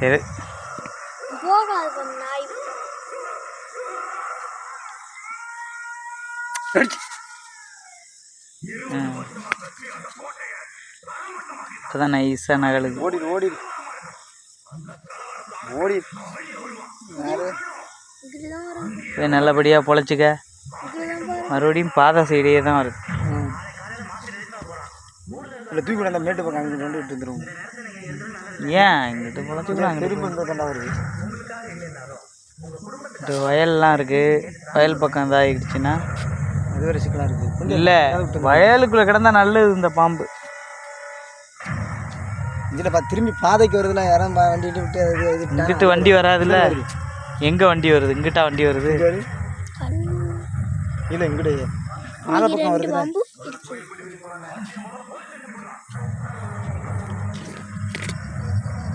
சரி. இப்போதான் நைஸாக நகலுது. ஓடிடு ஓடிடு ஓடி. வரும் போய் நல்லபடியாக பொழைச்சிக்க. மறுபடியும் பாதை சைடே தான் வருது. இல்லை தூக்கி அந்த மேட்டு பக்கம் அங்கே கொண்டு விட்டு வந்துருவோம். ஏன்? இங்கிட்டு அங்கிட்டு திருப்பி இந்த தாண்டா வருது இங்கிட்டு வயல்லாம் இருக்குது வயல் பக்கம் இதாகிடுச்சுன்னா அது வேறு சிக்கலாக இருக்குது இல்லை வயலுக்குள்ளே கிடந்தா நல்லது இந்த பாம்பு. இதில் பா திரும்பி பாதைக்கு வருதுல யாரும் வண்டி விட்டு இது இங்கிட்டு வண்டி வராதுல்ல? எங்கே வண்டி வருது? இங்கிட்டா வண்டி வருது? இல்லை இங்கிட்டு ஆக பக்கம் வருது